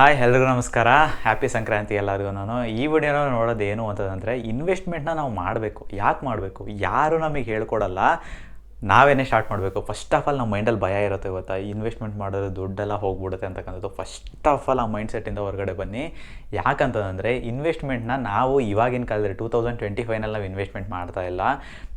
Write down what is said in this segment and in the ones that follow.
Hi, ಎಲ್ರಿಗೂ ನಮಸ್ಕಾರ. Happy Sankranti ಎಲ್ಲರಿಗೂ ನಾನು. ಈ ವಿಡಿಯೋನ ನೋಡೋದು ಏನು ಅಂತಂದರೆ ಇನ್ವೆಸ್ಟ್ಮೆಂಟ್ನ ನಾವು ಮಾಡಬೇಕು. ಯಾಕೆ ಮಾಡಬೇಕು? ಯಾರು ನಮಗೆ ಹೇಳ್ಕೊಡಲ್ಲ. ನಾವೇನೇ ಸ್ಟಾರ್ಟ್ ಮಾಡಬೇಕು. ಫಸ್ಟ್ ಆಫ್ ಆಲ್ ನಮ್ಮ ಮೈಂಡಲ್ಲಿ ಭಯ ಇರುತ್ತೆ ಗೊತ್ತಾ? ಇನ್ವೆಸ್ಟ್ಮೆಂಟ್ ಮಾಡಿದ್ರೆ ದುಡ್ಡೆಲ್ಲ ಹೋಗ್ಬಿಡುತ್ತೆ ಅಂತಕ್ಕಂಥದ್ದು. ಫಸ್ಟ್ ಆಫ್ ಆಲ್ ಆ ಮೈಂಡ್ ಸೆಟ್ಟಿಂದ ಹೊರಗಡೆ ಬನ್ನಿ. ಯಾಕಂತಂದರೆ ಇನ್ವೆಸ್ಟ್ಮೆಂಟ್ನ ನಾವು ಇವಾಗಿನ ಕಾಲದಲ್ಲಿ ಟೂ ತೌಸಂಡ್ ಟ್ವೆಂಟಿ ಫೈನಲ್ಲಿ ನಾವು ಇನ್ವೆಸ್ಟ್ಮೆಂಟ್ ಮಾಡ್ತಾ ಇಲ್ಲ.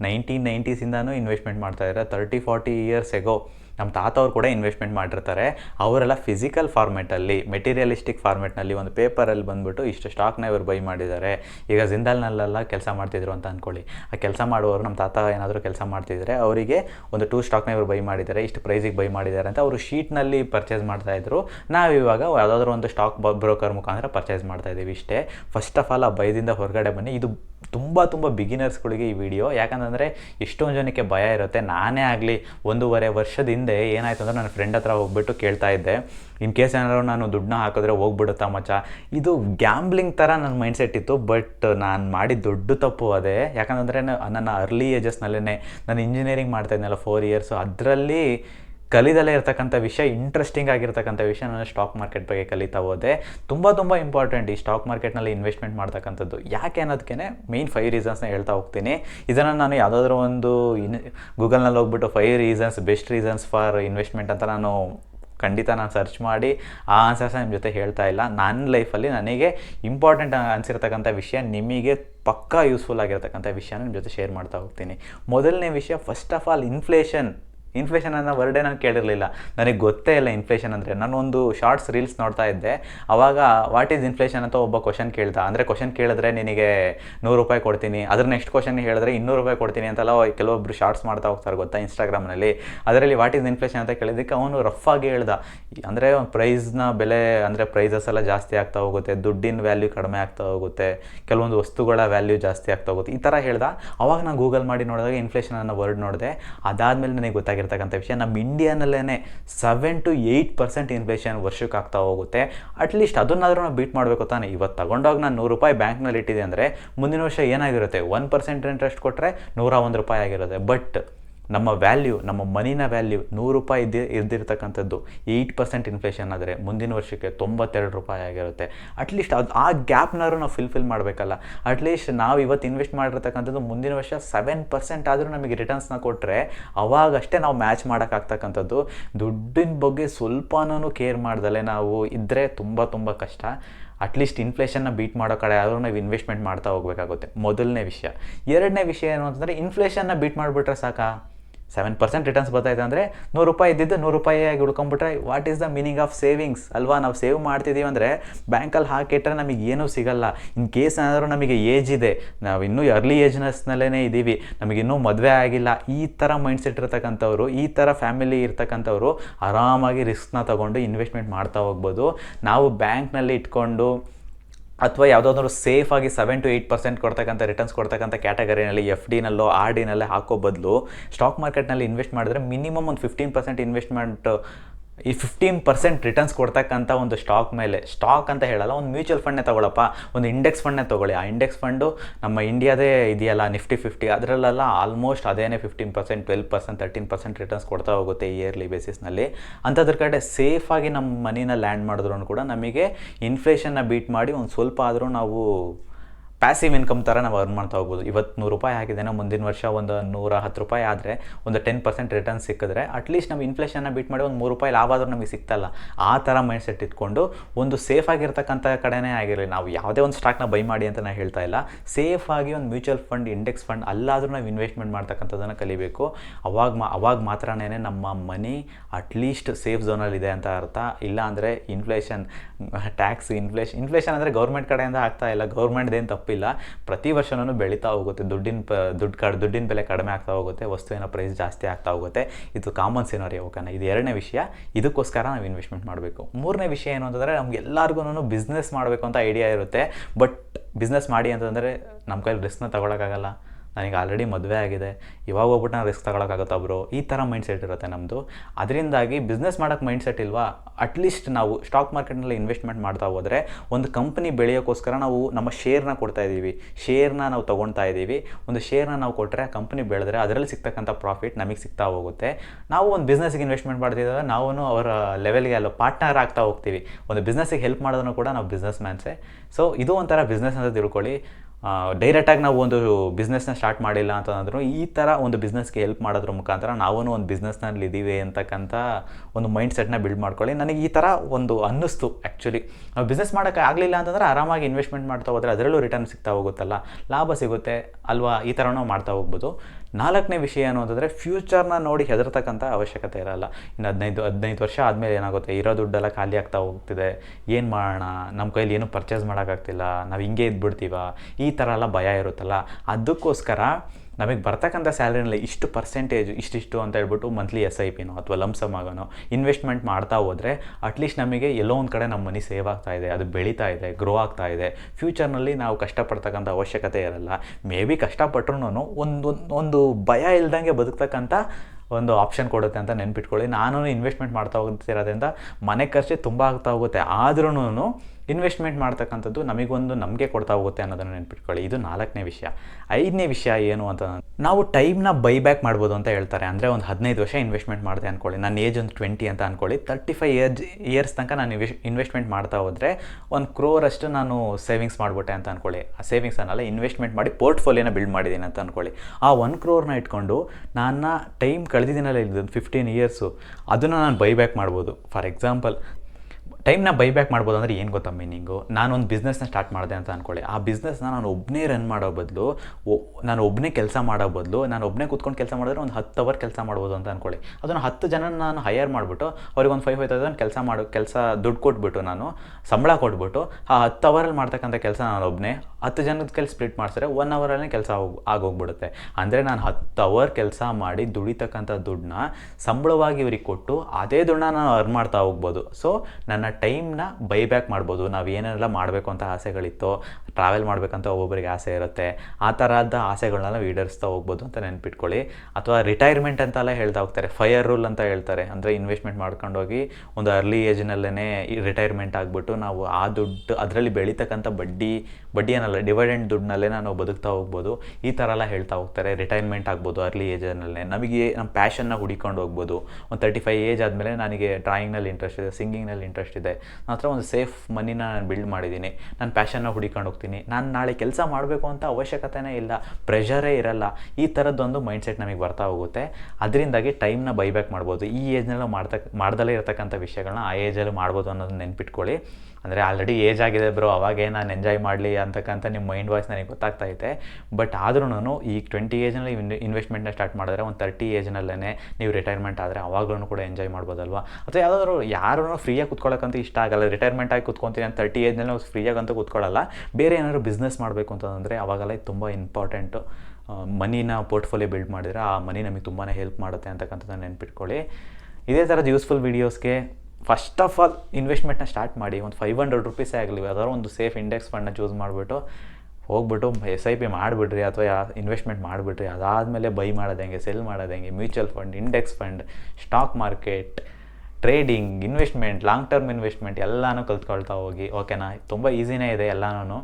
ನೈನ್ಟೀನ್ ನೈಂಟೀಸಿಂದನೂ ಇನ್ವೆಸ್ಟ್ಮೆಂಟ್ ಮಾಡ್ತಾ ಇದ್ದಾರೆ. ತರ್ಟಿ ಫಾರ್ಟಿ ಇಯರ್ಸ್ ಎಗೋ ನಮ್ಮ ತಾತ ಅವ್ರು ಕೂಡ ಇನ್ವೆಸ್ಟ್ಮೆಂಟ್ ಮಾಡಿರ್ತಾರೆ. ಅವರೆಲ್ಲ ಫಿಸಿಕಲ್ ಫಾರ್ಮೆಟಲ್ಲಿ ಮೆಟೀರಿಯಲಿಸ್ಟಿಕ್ ಫಾರ್ಮೆಟ್ನಲ್ಲಿ ಒಂದು ಪೇಪರಲ್ಲಿ ಬಂದುಬಿಟ್ಟು ಇಷ್ಟು ಸ್ಟಾಕ್ನ ಇವರು ಬೈ ಮಾಡಿದ್ದಾರೆ. ಈಗ ಜಿಂದಾಲ್ನಲ್ಲೆಲ್ಲ ಕೆಲಸ ಮಾಡ್ತಿದ್ರು ಅಂತ ಅಂದ್ಕೊಳ್ಳಿ ಆ ಕೆಲಸ ಮಾಡುವವರು ನಮ್ಮ ತಾತ ಏನಾದರೂ ಕೆಲಸ ಮಾಡ್ತಿದ್ರೆ ಅವರಿಗೆ ಒಂದು ಟೂ ಸ್ಟಾಕ್ನ ಇವರು ಬೈ ಮಾಡಿದ್ದಾರೆ, ಇಷ್ಟು ಪ್ರೈಸಿಗೆ ಬೈ ಮಾಡಿದ್ದಾರೆ ಅಂತ ಅವರು ಶೀಟ್ನಲ್ಲಿ ಪರ್ಚೇಸ್ ಮಾಡ್ತಾಯಿದ್ರು ನಾವು ಇವಾಗ ಯಾವುದಾದ್ರೂ ಒಂದು ಸ್ಟಾಕ್ ಬ್ರೋಕರ್ ಮುಖಾಂತರ ಪರ್ಚೇಸ್ ಮಾಡ್ತಾ ಇದ್ದೀವಿ ಇಷ್ಟೇ. ಫಸ್ಟ್ ಆಫ್ ಆಲ್ ಆ ಬೈದಿಂದ ಹೊರಗಡೆ ಬನ್ನಿ. ಇದು ತುಂಬ ತುಂಬ ಬಿಗಿನರ್ಸ್ಗಳಿಗೆ ಈ ವಿಡಿಯೋ ಯಾಕಂತಂದರೆ ಎಷ್ಟೊಂದು ಜನಕ್ಕೆ ಭಯ ಇರುತ್ತೆ. ನಾನೇ ಆಗಲಿ ಒಂದೂವರೆ ವರ್ಷದ ಹಿಂದೆ ಏನಾಯ್ತು ಅಂದರೆ ನನ್ನ ಫ್ರೆಂಡ್ ಹತ್ರ ಹೋಗ್ಬಿಟ್ಟು ಕೇಳ್ತಾ ಇದ್ದೆ. ಇನ್ ಕೇಸ್ ಏನಾದ್ರು ನಾನು ದುಡ್ಡನ್ನ ಹಾಕಿದ್ರೆ ಹೋಗ್ಬಿಡುತ್ತಾ ಮಚ್ಚ? ಇದು ಗ್ಯಾಂಬ್ಲಿಂಗ್ ಥರ ನನ್ನ ಮೈಂಡ್ ಸೆಟ್ ಇತ್ತು. ಬಟ್ ನಾನು ಮಾಡಿದ ದೊಡ್ಡ ತಪ್ಪು ಅದೇ. ಯಾಕಂತಂದರೆ ನನ್ನ ಅರ್ಲಿ ಏಜಸ್ನಲ್ಲೇ ನಾನು ಇಂಜಿನಿಯರಿಂಗ್ ಮಾಡ್ತಾ ಇದ್ನಲ್ಲ ಫೋರ್ ಇಯರ್ಸು ಅದರಲ್ಲಿ ಕಲಿದಲ್ಲೇ ಇರ್ತಕ್ಕಂಥ ವಿಷಯ ಇಂಟ್ರೆಸ್ಟಿಂಗ್ ಆಗಿರ್ತಕ್ಕಂಥ ವಿಷಯ ನಾನು ಸ್ಟಾಕ್ ಮಾರ್ಕೆಟ್ ಬಗ್ಗೆ ಕಲಿತಾ ಹೋದೆ. ತುಂಬ ತುಂಬ ಇಂಪಾರ್ಟೆಂಟ್ ಈ ಸ್ಟಾಕ್ ಮಾರ್ಕೆಟ್ನಲ್ಲಿ ಇನ್ವೆಸ್ಟ್ಮೆಂಟ್ ಮಾಡ್ತಕ್ಕಂಥದ್ದು. ಯಾಕೆ ಅನ್ನೋದಕ್ಕೆ ಮೇನ್ ಫೈವ್ ರೀಸನ್ಸ್ನ ಹೇಳ್ತಾ ಹೋಗ್ತೀನಿ. ಇದನ್ನು ನಾನು ಯಾವುದಾದ್ರೂ ಒಂದು ಇನ್ ಗೂಗಲ್ನಲ್ಲಿ ಹೋಗ್ಬಿಟ್ಟು five reasons best reasons for investment ಅಂತ ನಾನು ಖಂಡಿತ ನಾನು ಸರ್ಚ್ ಮಾಡಿ, ಆ ಆನ್ಸರ್ಸ್ನ ನಿಮ್ಮ ಜೊತೆ ಹೇಳ್ತಾ ಇಲ್ಲ. ನನ್ನ ಲೈಫಲ್ಲಿ ನನಗೆ ಇಂಪಾರ್ಟೆಂಟ್ ಅನಿಸಿರ್ತಕ್ಕಂಥ ವಿಷಯ, ನಿಮಗೆ ಪಕ್ಕಾ ಯೂಸ್ಫುಲ್ ಆಗಿರ್ತಕ್ಕಂಥ ವಿಷಯನ ನಿಮ್ಮ ಜೊತೆ ಶೇರ್ ಮಾಡ್ತಾ ಹೋಗ್ತೀನಿ. ಮೊದಲನೇ ವಿಷಯ first of all inflation inflation ಅನ್ನೋ ವರ್ಡೇ ನಾನು ಕೇಳಿರಲಿಲ್ಲ. ನನಗೆ ಗೊತ್ತೇ ಇಲ್ಲ ಇನ್ಫ್ಲೇಷನ್ ಅಂದರೆ. ನಾನು ಒಂದು ಶಾರ್ಟ್ಸ್ ರೀಲ್ಸ್ ನೋಡ್ತಾ ಇದ್ದೆ. ಅವಾಗ ವಾಟ್ ಈಸ್ ಇನ್ಫ್ಲೇಷನ್ ಅಂತ ಒಬ್ಬ ಕ್ವಶನ್ ಕೇಳ್ದ. ಅಂದರೆ ಕ್ವಶನ್ ಕೇಳಿದ್ರೆ ನಿನಗೆ ನೂರು ರೂಪಾಯಿ ಕೊಡ್ತೀನಿ. ಅದ್ರ ನೆಕ್ಸ್ಟ್ ಕ್ವಶನ್ ಹೇಳಿದ್ರೆ ಇನ್ನೂರು ರೂಪಾಯಿ ಕೊಡ್ತೀನಿ ಅಂತೆಲ್ಲ ಕೆಲವೊಬ್ರು ಶಾರ್ಟ್ಸ್ ಮಾಡ್ತಾ ಹೋಗ್ತಾರೆ ಗೊತ್ತಾ ಇನ್ಸ್ಟಾಗ್ರಾಮ್ನಲ್ಲಿ ಅದರಲ್ಲಿ ವಾಟ್ ಈಸ್ ಇನ್ಫ್ಲೇಷನ್ ಅಂತ ಕೇಳಿದ್ದಕ್ಕೆ ಅವನು ರಫ್ ಆಗಿ ಹೇಳ್ದ. ಅಂದರೆ ಪ್ರೈಸ್ನ ಬೆಲೆ, ಅಂದರೆ ಪ್ರೈಸಸ್ ಎಲ್ಲ ಜಾಸ್ತಿ ಆಗ್ತಾ ಹೋಗುತ್ತೆ. ದುಡ್ಡಿನ ವ್ಯಾಲ್ಯೂ ಕಡಿಮೆ ಆಗ್ತಾ ಹೋಗುತ್ತೆ. ಕೆಲವೊಂದು ವಸ್ತುಗಳ ವ್ಯಾಲ್ಯೂ ಜಾಸ್ತಿ ಆಗ್ತಾ ಹೋಗುತ್ತೆ. ಈ ಥರ ಹೇಳ್ದ. ಅವಾಗ ನಾನು ಗೂಗಲ್ ಮಾಡಿ ನೋಡಿದಾಗ ಇನ್ಫ್ಲೇಷನ್ ಅನ್ನೋ ವರ್ಡ್ ನೋಡಿದೆ. ಅದಾದಮೇಲೆ ನನಗೆ ಗೊತ್ತಾಗಿರ್ತಕ್ಕಂಥ ವಿಷಯ. ನಮ್ಮ ಇಂಡಿಯಾನಲ್ಲೇ seven to eight percent inflation ವರ್ಷಕ್ಕೆ ಆಗ್ತಾ ಹೋಗುತ್ತೆ. ಅಟ್ಲೀಸ್ಟ್ ಅದನ್ನಾದರೂ ನಾವು ಬೀಟ್ ಮಾಡಬೇಕು ತಾನೆ. ಇವತ್ತು ತಗೊಂಡೋಗಿ ನಾನು ನೂರು ರೂಪಾಯಿ ಬ್ಯಾಂಕ್ನಲ್ಲಿ ಇಟ್ಟಿದೆ ಅಂದರೆ ಮುಂದಿನ ವರ್ಷ ಏನಾಗಿರುತ್ತೆ? ಒನ್ ಪರ್ಸೆಂಟ್ ಇಂಟ್ರೆಸ್ಟ್ ಕೊಟ್ಟರೆ ನೂರ ರೂಪಾಯಿ ಆಗಿರುತ್ತೆ. ಬಟ್ ನಮ್ಮ ವ್ಯಾಲ್ಯೂ ನಮ್ಮ ಮನಿನ ವ್ಯಾಲ್ಯೂ ನೂರು ರೂಪಾಯಿ ಇದ್ದಿ ಇದ್ದಿರ್ತಕ್ಕಂಥದ್ದು ಏಯ್ಟ್ ಪರ್ಸೆಂಟ್ ಇನ್ಫ್ಲೇಷನ್ ಆದರೆ ಮುಂದಿನ ವರ್ಷಕ್ಕೆ ತೊಂಬತ್ತೆರಡು ರೂಪಾಯಿ ಆಗಿರುತ್ತೆ. ಅಟ್ಲೀಸ್ಟ್ ಅದು, ಆ ಗ್ಯಾಪ್ನಾರು ನಾವು ಫಿಲ್ಫಿಲ್ ಮಾಡಬೇಕಲ್ಲ. ಅಟ್ಲೀಸ್ಟ್ ನಾವು ಇವತ್ತು ಇನ್ವೆಸ್ಟ್ ಮಾಡಿರ್ತಕ್ಕಂಥದ್ದು ಮುಂದಿನ ವರ್ಷ ಸೆವೆನ್ ಪರ್ಸೆಂಟ್ ಆದರೂ ನಮಗೆ ರಿಟರ್ನ್ಸ್ನ ಕೊಟ್ಟರೆ ಅವಾಗಷ್ಟೇ ನಾವು ಮ್ಯಾಚ್ ಮಾಡೋಕ್ಕಾಗ್ತಕ್ಕಂಥದ್ದು. ದುಡ್ಡಿನ ಬಗ್ಗೆ ಸ್ವಲ್ಪನೂ ಕೇರ್ ಮಾಡ್ದಲೆ ನಾವು ಇದ್ದರೆ ತುಂಬ ತುಂಬ ಕಷ್ಟ. ಅಟ್ಲೀಸ್ಟ್ ಇನ್ಫ್ಲೇಷನ್ನ ಬೀಟ್ ಮಾಡೋ ಕಡೆ ಆದರೂ ನಾವು ಇನ್ವೆಸ್ಟ್ಮೆಂಟ್ ಮಾಡ್ತಾ ಹೋಗಬೇಕಾಗುತ್ತೆ. ಮೊದಲನೇ ವಿಷಯ. ಎರಡನೇ ವಿಷಯ ಏನು ಅಂತಂದರೆ ಇನ್ಫ್ಲೇಷನ್ನ ಬೀಟ್ ಮಾಡಿಬಿಟ್ರೆ ಸಾಕಾ? ಸೆವೆನ್ ಪರ್ಸೆಂಟ್ ರಿಟರ್ನ್ಸ್ ಬರ್ತಾಯಿದೆ ಅಂದರೆ ನೂರು ರೂಪಾಯಿ ಇದ್ದಿದ್ದು ನೂರು ರೂಪಾಯಿಯಾಗಿ ಉಳ್ಕೊಂಬಿಟ್ರೆ what is the meaning of savings ಅಲ್ವಾ ನಾವು ಸೇವ್ ಮಾಡ್ತಿದ್ದೀವಿ ಅಂದರೆ ಬ್ಯಾಂಕಲ್ಲಿ ಹಾಕಿಟ್ರೆ ನಮಗೆ ಏನೂ ಸಿಗಲ್ಲ. ಇನ್ ಕೇಸ್ ಏನಾದರೂ ನಮಗೆ ಏಜ್ ಇದೆ, ನಾವು ಇನ್ನೂ ಅರ್ಲಿ ಏಜ್ನಸ್ನಲ್ಲೇ ಇದ್ದೀವಿ ನಮಗೆ ಇನ್ನೂ ಮದುವೆ ಆಗಿಲ್ಲ, ಈ ಥರ ಮೈಂಡ್ ಸೆಟ್ ಇರ್ತಕ್ಕಂಥವ್ರು, ಈ ಥರ ಫ್ಯಾಮಿಲಿ ಇರ್ತಕ್ಕಂಥವ್ರು ಆರಾಮಾಗಿ ರಿಸ್ಕ್ನ ತಗೊಂಡು ಇನ್ವೆಸ್ಟ್ಮೆಂಟ್ ಮಾಡ್ತಾ ಹೋಗ್ಬೋದು. ನಾವು ಬ್ಯಾಂಕ್ನಲ್ಲಿ ಇಟ್ಕೊಂಡು ಅಥವಾ ಯಾವುದಾದ್ರೂ ಸೇಫಾಗಿ ಸೆವೆನ್ ಟು ಏಯ್ಟ್ ಪರ್ಸೆಂಟ್ ಕೊಡ್ತಕ್ಕಂಥ ರಿಟರ್ನ್ಸ್ ಕೊಡ್ತಕ್ಕಂಥ ಕ್ಯಾಟಗರಿನಲ್ಲಿ ಎಫ್ ಡಿನಲ್ಲೋ ಆರ್ ಡಿನಲ್ಲೇ ಹಾಕೋ ಬದಲು ಸ್ಟಾಕ್ ಮಾರ್ಕೆಟ್ನಲ್ಲಿ ಇನ್ವೆಸ್ಟ್ ಮಾಡಿದ್ರೆ ಮಿನಿಮಮ್ ಒಂದು ಫಿಫ್ಟೀನ್ ಪರ್ಸೆಂಟ್ ಇನ್ವೆಸ್ಟ್ಮೆಂಟ್ ಈ ಫಿಫ್ಟೀನ್ ಪರ್ಸೆಂಟ್ ರಿಟರ್ನ್ಸ್ ಕೊಡ್ತಕ್ಕಂಥ ಒಂದು ಸ್ಟಾಕ್ ಮೇಲೆ. ಸ್ಟಾಕ್ ಅಂತ ಹೇಳಲ್ಲ, ಒಂದು ಮ್ಯೂಚುವಲ್ ಫಂಡ್ನೇ ತೊಗೊಳಪ್ಪ. ಒಂದು ಇಂಡೆಕ್ಸ್ ಫಂಡ್ನೇ ತೊಗೊಳ್ಳಿ. ಆ ಇಂಡೆಕ್ಸ್ ಫಂಡು ನಮ್ಮ ಇಂಡಿಯಾದೇ ಇದೆಯಲ್ಲ ನಿಫ್ಟಿ ಫಿಫ್ಟಿ ಅದರಲ್ಲೆಲ್ಲ ಆಲ್ಮೋಸ್ಟ್ ಅದೇನೇ fifteen percent twelve percent thirteen percent returns ಕೊಡ್ತಾ ಹೋಗುತ್ತೆ ಇಯರ್ಲಿ ಬೇಸಿಸ್ನಲ್ಲಿ ಅಂಥದ್ರ ಕಡೆ ಸೇಫಾಗಿ ನಮ್ಮ ಮನಿನ ಲ್ಯಾಂಡ್ ಮಾಡಿದ್ರು ಕೂಡ ನಮಗೆ ಇನ್ಫ್ಲೇಷನ್ನ ಬೀಟ್ ಮಾಡಿ ಒಂದು ಸ್ವಲ್ಪ ಆದರೂ ನಾವು ಪ್ಯಾಸಿವ್ ಇನ್ಕಮ್ ಥರ ನಾವು ಅರ್ನ್ ಮಾಡ್ತಾ ಹೋಗ್ಬೋದು. ಇವತ್ತು ನೂರು ರೂಪಾಯಿ ಹಾಕಿದ್ದೇನೆ, ಮುಂದಿನ ವರ್ಷ ಒಂದು ನೂರ ಹತ್ತು ರೂಪಾಯಿ ಆದರೆ ಒಂದು ಟೆನ್ ಪರ್ಸೆಂಟ್ ರಿಟರ್ನ್ ಸಿಕ್ಕಿದ್ರೆ ಅಟ್ಲೀಸ್ಟ್ ನಾವು ಇನ್ಫ್ಲೇಷನ್ನ ಬೀಟ್ ಮಾಡಿ ಒಂದು ಮೂರು ರೂಪಾಯಿ ಲಾಭ ಆದರೂ ನಮಗೆ ಸಿಗ್ತಲ್ಲ ಆ ಥರ ಮೈಂಡ್ ಸೆಟ್ ಇಟ್ಕೊಂಡು ಒಂದು ಸೇಫ್ ಆಗಿರ್ತಕ್ಕಂಥ ಕಡೆನೇ ಆಗಿರಲಿ. ನಾವು ಯಾವುದೇ ಒಂದು ಸ್ಟಾಕ್ನ ಬೈ ಮಾಡಿ ಅಂತ ನಾನು ಹೇಳ್ತಾ ಇಲ್ಲ. ಸೇಫ್ ಆಗಿ ಒಂದು ಮ್ಯೂಚುವಲ್ ಫಂಡ್ ಇಂಡೆಕ್ಸ್ ಫಂಡ್ ಅಲ್ಲಾದರೂ ನಾವು ಇನ್ವೆಸ್ಟ್ಮೆಂಟ್ ಮಾಡ್ತಕ್ಕಂಥದ್ದನ್ನು ಕಲಿಬೇಕು. ಅವಾಗ ಮಾ, ಅವಾಗ ಮಾತ್ರನೇ ನಮ್ಮ ಮನಿ ಅಟ್ಲೀಸ್ಟ್ ಸೇಫ್ ಝೋನಲ್ಲಿದೆ ಅಂತ ಅರ್ಥ. ಇಲ್ಲ ಅಂದರೆ ಇನ್ಫ್ಲೇಷನ್ ಟ್ಯಾಕ್ಸ್ ಇನ್ಫ್ಲೇಷನ್ ಇನ್ಫ್ಲೇಷನ್ ಅಂದರೆ ಗೌರ್ಮೆಂಟ್ ಕಡೆಯಿಂದ ಆಗ್ತಾ ಇಲ್ಲ. ಗೌರ್ಮೆಂಟ್ದೇನು ತಪ್ಪಿಲ್ಲ. ಪ್ರತಿ ವರ್ಷನೂ ಬೆಳೀತಾ ಹೋಗುತ್ತೆ. ದುಡ್ಡಿನ ಪ, ದುಡ್ಡು ಕಡ್, ದುಡ್ಡಿನ ಬೆಲೆ ಕಡಿಮೆ ಆಗ್ತಾ ಹೋಗುತ್ತೆ. ವಸ್ತುವಿನ ಪ್ರೈಸ್ ಜಾಸ್ತಿ ಆಗ್ತಾ ಹೋಗುತ್ತೆ. ಇದು ಕಾಮನ್ ಸಿನಾರಿ ಓಕೆನಾ? ಇದು ಎರಡನೇ ವಿಷಯ. ಇದಕ್ಕೋಸ್ಕರ ನಾವು ಇನ್ವೆಸ್ಟ್ಮೆಂಟ್ ಮಾಡಬೇಕು. ಮೂರನೇ ವಿಷಯ ಏನು ಅಂತಂದರೆ, ನಮ್ಗೆ ಎಲ್ಲರಿಗೂ ಬಿಸ್ನೆಸ್ ಮಾಡಬೇಕು ಅಂತ ಐಡಿಯಾ ಇರುತ್ತೆ. ಬಟ್ ಬಿಸ್ನೆಸ್ ಮಾಡಿ ಅಂತಂದರೆ ನಮ್ಮ ಕೈಲಿ ರಿಸ್ಕ್ನ ತಗೊಳಕ್ಕಾಗಲ್ಲ. ನನಗೆ ಆಲ್ರೆಡಿ ಮದುವೆ ಆಗಿದೆ. ಇವಾಗ ಹೋಗ್ಬಿಟ್ಟು ನಾನು ರಿಸ್ಕ್ ತಗೊಳಕ್ಕಾಗುತ್ತಾ ಬ್ರೋ ಈ ಥರ ಮೈಂಡ್ ಸೆಟ್ ಇರುತ್ತೆ ನಮ್ಮದು ಅದರಿಂದಾಗಿ ಬಿಸ್ನೆಸ್ ಮಾಡೋಕ್ಕೆ ಮೈಂಡ್ ಸೆಟ್ ಇಲ್ವಾ ಅಟ್ಲೀಸ್ಟ್ ನಾವು ಸ್ಟಾಕ್ ಮಾರ್ಕೆಟ್ನಲ್ಲಿ ಇನ್ವೆಸ್ಟ್ಮೆಂಟ್ ಮಾಡ್ತಾ ಹೋದರೆ ಒಂದು ಕಂಪ್ನಿ ಬೆಳೆಯೋಕ್ಕೋಸ್ಕರ ನಾವು ನಮ್ಮ ಶೇರ್ನ ಕೊಡ್ತಾ ಇದ್ದೀವಿ ಶೇರ್ನ ನಾವು ತೊಗೊಳ್ತಾ ಇದ್ದೀವಿ ಒಂದು ಶೇರ್ನ ನಾವು ಕೊಟ್ಟರೆ ಆ ಕಂಪ್ನಿ ಬೆಳೆದ್ರೆ ಅದರಲ್ಲಿ ಸಿಗ್ತಕ್ಕಂಥ ಪ್ರಾಫಿಟ್ ನಮಗೆ ಸಿಗ್ತಾ ಹೋಗುತ್ತೆ. ನಾವು ಒಂದು ಬಿಸ್ನೆಸ್ಗೆ ಇನ್ವೆಸ್ಟ್ಮೆಂಟ್ ಮಾಡ್ತಿದ್ದಾಗ ನಾವು ಅವರ ಲೆವೆಲ್ಗೆ ಅಲ್ಲ ಪಾರ್ಟ್ನರ್ ಆಗ್ತಾ ಹೋಗ್ತೀವಿ. ಒಂದು ಬಿಸ್ನೆಸ್ಸಿಗೆ ಹೆಲ್ಪ್ ಮಾಡೋದನ್ನು ಕೂಡ ನಾವು ಬಿಸ್ನೆಸ್ ಮ್ಯಾನ್ಸೇ ಸೊ. ಇದು ಒಂಥರ ಬಿಸ್ನೆಸ್ ಅಂತ ತಿಳ್ಕೊಳ್ಳಿ. ಡೈರೆಕ್ಟಾಗಿ ನಾವು ಒಂದು ಬಿಸ್ನೆಸ್ನ ಸ್ಟಾರ್ಟ್ ಮಾಡಿಲ್ಲ ಅಂತಂದ್ರೂ ಈ ಥರ ಒಂದು ಬಿಸ್ನೆಸ್ಗೆ ಹೆಲ್ಪ್ ಮಾಡೋದ್ರ ಮುಖಾಂತರ ನಾವೂ ಒಂದು ಬಿಸ್ನೆಸ್ನಲ್ಲಿ ಇದ್ದೀವಿ ಅಂತಕ್ಕಂಥ ಒಂದು ಮೈಂಡ್ ಸೆಟ್ನ ಬಿಲ್ಡ್ ಮಾಡ್ಕೊಳ್ಳಿ. ನನಗೆ ಈ ಥರ ಒಂದು ಅನ್ನಿಸ್ತು ಆ್ಯಕ್ಚುಲಿ ನಾವು ಬಿಸ್ನೆಸ್ ಮಾಡೋಕ್ಕೆ ಆಗಲಿಲ್ಲ ಅಂತಂದರೆ ಆರಾಮಾಗಿ ಇನ್ವೆಸ್ಟ್ಮೆಂಟ್ ಮಾಡ್ತಾ ಹೋದರೆ ಅದರಲ್ಲೂ ರಿಟರ್ನ್ ಸಿಗ್ತಾ ಹೋಗುತ್ತಲ್ಲ. ಲಾಭ ಸಿಗುತ್ತೆ, ಅಲ್ವಾ? ಈ ಥರನೂ ಮಾಡ್ತಾ ಹೋಗ್ಬೋದು. ನಾಲ್ಕನೇ ವಿಷಯ ಏನು ಅಂತಂದರೆ ಫ್ಯೂಚರ್ನ ನೋಡಿ ಹೆದರ್ತಕ್ಕಂಥ ಅವಶ್ಯಕತೆ ಇರಲ್ಲ. ಇನ್ನು ಹದಿನೈದು ಹದಿನೈದು ವರ್ಷ ಆದಮೇಲೆ ಏನಾಗುತ್ತೆ? ಇರೋ ದುಡ್ಡೆಲ್ಲ ಖಾಲಿ ಆಗ್ತಾ ಹೋಗ್ತಿದೆ. ಏನು ಮಾಡೋಣ? ನಮ್ಮ ಕೈಲಿ ಏನು ಪರ್ಚೇಸ್ ಮಾಡೋಕ್ಕಾಗ್ತಿಲ್ಲ. ನಾವು ಹಿಂಗೆ ಇದ್ಬಿಡ್ತೀವ? ಈ ಥರ ಎಲ್ಲ ಭಯ ಇರುತ್ತಲ್ಲ. ಅದಕ್ಕೋಸ್ಕರ ನಮಗೆ ಬರ್ತಕ್ಕಂಥ ಸ್ಯಾಲ್ರಿನಲ್ಲಿ ಇಷ್ಟು ಪರ್ಸೆಂಟೇಜ್, ಇಷ್ಟಿಷ್ಟು ಅಂತ ಹೇಳ್ಬಿಟ್ಟು ಮಂತ್ಲಿ ಎಸ್ ಐ ಪಿನೋ ಅಥವಾ ಸಮ್ ಆಗೋನೋ ಇನ್ವೆಸ್ಟ್ಮೆಂಟ್ ಮಾಡ್ತಾ ಹೋದರೆ ಅಟ್ಲೀಸ್ಟ್ ನಮಗೆ ಎಲ್ಲೋ ಒಂದು ಕಡೆ ನಮ್ಮ ಮನಿ ಸೇವ್ ಆಗ್ತಾ ಇದೆ, ಅದು ಬೆಳೀತಾ ಇದೆ ಗ್ರೋ ಆಗ್ತಾ ಇದೆ. ಫ್ಯೂಚರ್ನಲ್ಲಿ ನಾವು ಕಷ್ಟಪಡ್ತಕ್ಕಂಥ ಅವಶ್ಯಕತೆ ಇರಲ್ಲ. ಮೇ ಬಿ ಕಷ್ಟಪಟ್ರೂ ಒಂದು ಒಂದು ಭಯ ಇಲ್ದಂಗೆ ಬದುಕ್ತಕ್ಕಂಥ ಒಂದು ಆಪ್ಷನ್ ಕೊಡುತ್ತೆ ಅಂತ ನೆನ್ಪಿಟ್ಕೊಳ್ಳಿ. ನಾನು ಇನ್ವೆಸ್ಟ್ಮೆಂಟ್ ಮಾಡ್ತಾ ಹೋಗ್ತಿರೋದ್ರಿಂದ ಮನೆ ಖರ್ಚು ತುಂಬ ಆಗ್ತಾ ಹೋಗುತ್ತೆ. ಆದ್ರೂ ಇನ್ವೆಸ್ಟ್ಮೆಂಟ್ ಮಾಡ್ತಕ್ಕಂಥದ್ದು ನಮಗೊಂದು ನಮಗೆ ಕೊಡ್ತಾ ಹೋಗುತ್ತೆ ಅನ್ನೋದನ್ನು ನೆನ್ಪಿಟ್ಕೊಳ್ಳಿ. ಇದು ನಾಲ್ಕನೇ ವಿಷಯ. ಐದನೇ ವಿಷಯ ಏನು ಅಂತ ನಾವು ಟೈಮ್ನ ಬೈ ಬ್ಯಾಕ್ ಮಾಡ್ಬೋದು ಅಂತ ಹೇಳ್ತಾರೆ. ಅಂದರೆ ಒಂದು ಹದಿನೈದು ವರ್ಷ ಇನ್ವೆಸ್ಟ್ಮೆಂಟ್ ಮಾಡಿದೆ ಅಂದ್ಕೊಳ್ಳಿ ನನ್ನ ಏಜ್ ಒಂದು ಟ್ವೆಂಟಿ ಅಂತ ಅಂದ್ಕೊಳ್ಳಿ ತರ್ಟಿ ಫೈವ್ ಇಯರ್ಸ್ ಇಯರ್ಸ್ ತನಕ ನಾನು ಇನ್ವೆಸ್ಟ್ಮೆಂಟ್ ಮಾಡ್ತಾ ಹೋದರೆ ಒಂದು ಕ್ರೋರಷ್ಟು ನಾನು ಸೇವಿಂಗ್ಸ್ ಮಾಡಿಬಿಟ್ಟೆ ಅಂತ ಅಂದ್ಕೊಳ್ಳಿ ಆ ಸೇವಿಂಗ್ಸ್ ಅನ್ನಲ್ಲ, ಇನ್ವೆಸ್ಟ್ಮೆಂಟ್ ಮಾಡಿ ಪೋರ್ಟ್ಫೋಲಿಯೋನ ಬಿಲ್ಡ್ ಮಾಡಿದ್ದೀನಿ ಅಂತ ಅಂದ್ಕೊಳ್ಳಿ ಆ ಒನ್ ಕ್ರೋರ್ನ ಇಟ್ಕೊಂಡು ನನ್ನ ಟೈಮ್ ಕಳೆದಿದ್ದೀನಲ್ಲ ಇದ್ದು ಫಿಫ್ಟೀನ್ ಇಯರ್ಸು ಅದನ್ನು ನಾನು ಬೈ ಬ್ಯಾಕ್ ಮಾಡ್ಬೋದು. ಫಾರ್ ಎಕ್ಸಾಂಪಲ್ ಟೈಮ್ನ ಬೈ ಬ್ಯಾಕ್ ಮಾಡ್ಬೋದು ಅಂದರೆ ಏನು ಗೊತ್ತಾ ಮೀನಿಂಗು? ನಾನೊಂದು ಬಿಸ್ನೆಸ್ನ ಸ್ಟಾರ್ಟ್ ಮಾಡಿದೆ ಅಂತ ಅಂದ್ಕೊಳ್ಳಿ ಆ ಬಿಸ್ನೆಸ್ನ ನಾನು ಒಬ್ಬನೇ ರನ್ ಮಾಡೋ ಬದಲು ನಾನು ಒಬ್ಬನೇ ಕೆಲಸ ಮಾಡೋ ಬದಲು, ನಾನು ಒಬ್ಬನೇ ಕೂತ್ಕೊಂಡು ಕೆಲಸ ಮಾಡಿದ್ರೆ ಒಂದು ಹತ್ತು ಅವರ್ ಕೆಲಸ ಮಾಡ್ಬೋದು ಅಂತ ಅಂದ್ಕೊಳ್ಳಿ ಅದನ್ನು ಹತ್ತು ಜನ ನಾನು ಹೈಯರ್ ಮಾಡಿಬಿಟ್ಟು ಅವ್ರಿಗೆ ಒಂದು ಫೈವ್ ಫೈವ್ ತೌಸಂಡ್ ಕೆಲಸ ಮಾಡೋ, ಕೆಲಸ ದುಡ್ಡು ಕೊಟ್ಬಿಟ್ಟು ನಾನು, ಸಂಬಳ ಕೊಟ್ಬಿಟ್ಟು, ಆ ಹತ್ತು ಅವರಲ್ಲಿ ಮಾಡ್ತಕ್ಕಂಥ ಕೆಲಸ ನಾನು ಒಬ್ಬನೇ ಹತ್ತು ಜನದ ಕೆಲಸ ಸ್ಪ್ಲಿಟ್ ಮಾಡಿಸಿದ್ರೆ ಒನ್ ಅವರಲ್ಲೇ ಕೆಲಸ ಹೋಗಿ ಆಗೋಗ್ಬಿಡುತ್ತೆ. ಅಂದರೆ ನಾನು ಹತ್ತು ಅವರ್ ಕೆಲಸ ಮಾಡಿ ದುಡಿತಕ್ಕಂಥ ದುಡ್ಡನ್ನ ಸಂಬಳವಾಗಿ ಇವ್ರಿಗೆ ಕೊಟ್ಟು, ಅದೇ ದುಡ್ಡನ್ನ ನಾನು ಅರ್ನ್ ಮಾಡ್ತಾ ಹೋಗ್ಬೋದು. ಸೊ ನನ್ನ ಟೈಮ್ನ ಬೈ ಬ್ಯಾಕ್ ಮಾಡ್ಬೋದು. ನಾವು ಏನೆಲ್ಲ ಮಾಡಬೇಕು ಅಂತ ಆಸೆಗಳಿತ್ತೋ ಟ್ರಾವೆಲ್ ಮಾಡಬೇಕಂತ ಒಬ್ಬೊಬ್ಬರಿಗೆ ಆಸೆ ಇರುತ್ತೆ. ಆ ಥರದ ಆಸೆಗಳನ್ನೆಲ್ಲ ಈಡೇರಿಸ್ತಾ ಹೋಗ್ಬೋದು ಅಂತ ನೆನ್ಪಿಟ್ಕೊಳ್ಳಿ. ಅಥವಾ ರಿಟೈರ್ಮೆಂಟ್ ಅಂತೆಲ್ಲ ಹೇಳ್ತಾ ಹೋಗ್ತಾರೆ. ಫೈರ್ ರೂಲ್ ಅಂತ ಹೇಳ್ತಾರೆ. ಅಂದರೆ ಇನ್ವೆಸ್ಟ್ಮೆಂಟ್ ಮಾಡ್ಕೊಂಡೋಗಿ ಒಂದು ಅರ್ಲಿ ಏಜ್ನಲ್ಲೇ ರಿಟೈರ್ಮೆಂಟ್ ಆಗಿಬಿಟ್ಟು ನಾವು ಆ ದುಡ್ಡು, ಅದರಲ್ಲಿ ಬೆಳೀತಕ್ಕಂಥ ಬಡ್ಡಿ ಬಡ್ಡಿ ಏನಲ್ಲ ಡಿವೈಡೆಂಡ್ ದುಡ್ಡನ್ನಲ್ಲೇ ನಾನು ಬದುಕ್ತಾ ಹೋಗ್ಬೋದು. ಈ ಥರ ಎಲ್ಲ ಹೇಳ್ತಾ ಹೋಗ್ತಾರೆ. ರಿಟೈರ್ಮೆಂಟ್ ಆಗ್ಬೋದು ಅರ್ಲಿ ಏಜ್ನಲ್ಲೇ ನಮಗೆ ನಮ್ಮ ಪ್ಯಾಷನ್ನ ಹುಡಿಕೊಂಡು ಹೋಗ್ಬೋದು. ಒಂದು ತರ್ಟಿ ಫೈವ್ ಏಜ್ ಆದಮೇಲೆ ನನಗೆ ಡ್ರಾಯಿಂಗ್ನಲ್ಲಿ ಇಂಟ್ರೆಸ್ಟ್ ಇದೆ ಸಿಂಗಿಂಗ್ನಲ್ಲಿ ಇಂಟ್ರೆಸ್ಟ್ ಇದೆ. ನನ್ನ ಹತ್ರ ಒಂದು ಸೇಫ್ ಮನಿನ ನಾನು ಬಿಲ್ಡ್ ಮಾಡಿದ್ದೀನಿ. ನಾನು ಪ್ಯಾಷನ್ನ ಹುಡಿಕೊಂಡು ಹೋಗ್ತೀನಿ. ನಾನು ನಾಳೆ ಕೆಲಸ ಮಾಡಬೇಕು ಅಂತ ಅವಶ್ಯಕತೆನೇ ಇಲ್ಲ. ಪ್ರೆಷರೇ ಇರಲ್ಲ. ಈ ಥರದ್ದೊಂದು ಮೈಂಡ್ಸೆಟ್ ನಮಗೆ ಬರ್ತಾ ಹೋಗುತ್ತೆ. ಅದರಿಂದಾಗಿ ಟೈಮ್ನ ಬೈಬ್ಯಾಕ್ ಮಾಡ್ಬೋದು. ಈ ಏಜ್ನಲ್ಲೂ ಮಾಡ್ತಕ್ಕ ಮಾಡ್ದಲೇ ಇರತಕ್ಕಂಥ ವಿಷಯಗಳನ್ನ ಆ ಏಜಲ್ಲಿ ಮಾಡ್ಬೋದು ಅನ್ನೋದನ್ನ ನೆನ್ಪಿಟ್ಕೊಳ್ಳಿ. ಅಂದರೆ ಆಲ್ರೆಡಿ ಏಜ್ ಆಗಿದೆ ಬ್ರೋ ಅವಾಗೇ ನಾನು ಎಂಜಾಯ್ ಮಾಡಲಿ ಅಂತಕ್ಕಂಥ ನಿಮ್ಮ ಮೈಂಡ್ ವಾಯ್ಸ್ ನನಗೆ ಗೊತ್ತಾಗ್ತಾ ಐತೆ. ಬಟ್ ಆದ್ರೂ ಈ ಟ್ವೆಂಟಿ ಏಜ್ನಲ್ಲಿ ಇನ್ವೆಸ್ಟ್ಮೆಂಟ್ನ ಸ್ಟಾರ್ಟ್ ಮಾಡಿದ್ರೆ ಒಂದು ತರ್ಟಿ ಏಜ್ನಲ್ಲೇ ನೀವು ರಿಟೈರ್ಮೆಂಟ್ ಆದರೆ ಅವಾಗಲೂ ಕೂಡ ಎಂಜಾಯ್ ಮಾಡ್ಬೋದಲ್ವಾ? ಅಥವಾ ಯಾವುದಾದ್ರು ಯಾರೂ ಫ್ರೀಯಾಗಿ ಕುತ್ಕೊಳ್ಳೋಕ್ಕಂತೂ ಇಷ್ಟ ಆಗಲ್ಲ. ರಿಟೈರ್ಮೆಂಟ್ ಆಗಿ ಕುತ್ಕೊತೀನಿ ಅಂತ ತರ್ಟಿ ಏಜ್ನಲ್ಲಿ ನಾವು ಫ್ರೀಯಾಗಿ ಅಂತ ಕೂತ್ಕೊಳ್ಳಲ್ಲ. ಬೇರೆ ಏನಾದ್ರು ಬಿಸ್ನೆಸ್ ಮಾಡಬೇಕು ಅಂತಂದರೆ ಅವಾಗೆಲ್ಲ ತುಂಬ ಇಂಪಾರ್ಟೆಂಟು ಮನಿನ ಪೋರ್ಟ್ಫೋಲಿಯೋ ಬಿಲ್ಡ್ ಮಾಡಿದರೆ ಆ ಮನಿ ನಮಗೆ ತುಂಬಾ ಹೆಲ್ಪ್ ಮಾಡುತ್ತೆ ಅಂತಕ್ಕಂಥದ್ದನ್ನು ನೆನ್ಪಿಟ್ಕೊಳ್ಳಿ. ಇದೇ ಥರದ ಯೂಸ್ಫುಲ್ ವೀಡಿಯೋಸ್ಗೆ ಫಸ್ಟ್ ಆಫ್ ಆಲ್ ಇನ್ವೆಸ್ಟ್ಮೆಂಟ್ನ ಸ್ಟಾರ್ಟ್ ಮಾಡಿ. ಒಂದು ಫೈವ್ ಹಂಡ್ರೆಡ್ ರುಪೀಸೇ ಆಗಲಿ, ಯಾವ್ದಾದ್ರು ಒಂದು ಸೇಫ್ ಇಂಡೆಕ್ಸ್ ಫಂಡ್ನ ಚೂಸ್ ಮಾಡಿಬಿಟ್ಟು ಹೋಗ್ಬಿಟ್ಟು ಎಸ್ ಐ ಪಿ ಮಾಡಿಬಿಡ್ರಿ ಅಥವಾ ಯಾ ಇನ್ವೆಸ್ಟ್ಮೆಂಟ್ ಮಾಡಿಬಿಡ್ರಿ. ಅದಾದಮೇಲೆ ಬೈ ಮಾಡೋದು ಹೆಂಗೆ ಸೆಲ್ ಮಾಡೋದು ಹೆಂಗೆ mutual fund index fund stock market trading investment long term investment ಎಲ್ಲನೂ ಕಲ್ತ್ಕೊಳ್ತಾ ಹೋಗಿ ಓಕೆನಾ ತುಂಬ ಈಸಿನೇ ಇದೆ ಎಲ್ಲನೂ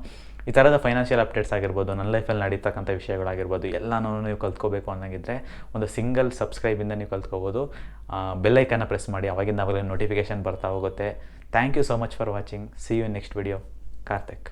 ಈ ಥರದ ಫೈನಾನ್ಷಿಯಲ್ ಅಪ್ಡೇಟ್ಸ್ ಆಗಿರ್ಬೋದು, ನನ್ನ ಲೈಫಲ್ಲಿ ನಡೀತಕ್ಕಂಥ ವಿಷಯಗಳಾಗಿರ್ಬೋದು, ಎಲ್ಲನೂ ನೀವು ಕಲ್ತ್ಕೋಬೇಕು ಅನ್ನೋಂಗಿದ್ರೆ ಒಂದು ಸಿಂಗಲ್ ಸಬ್ಸ್ಕ್ರೈಬಿಂದ ನೀವು ಕಲ್ತ್ಕೋಬೋದು. ಬೆಲ್ಲೈಕನ್ನ ಪ್ರೆಸ್ ಮಾಡಿ, ಅವಾಗಿಂದ ಅವಾಗಲೇ ನೋಟಿಫಿಕೇಷನ್ ಬರ್ತಾ ಹೋಗುತ್ತೆ. Thank you so much for watching see you next video Karthik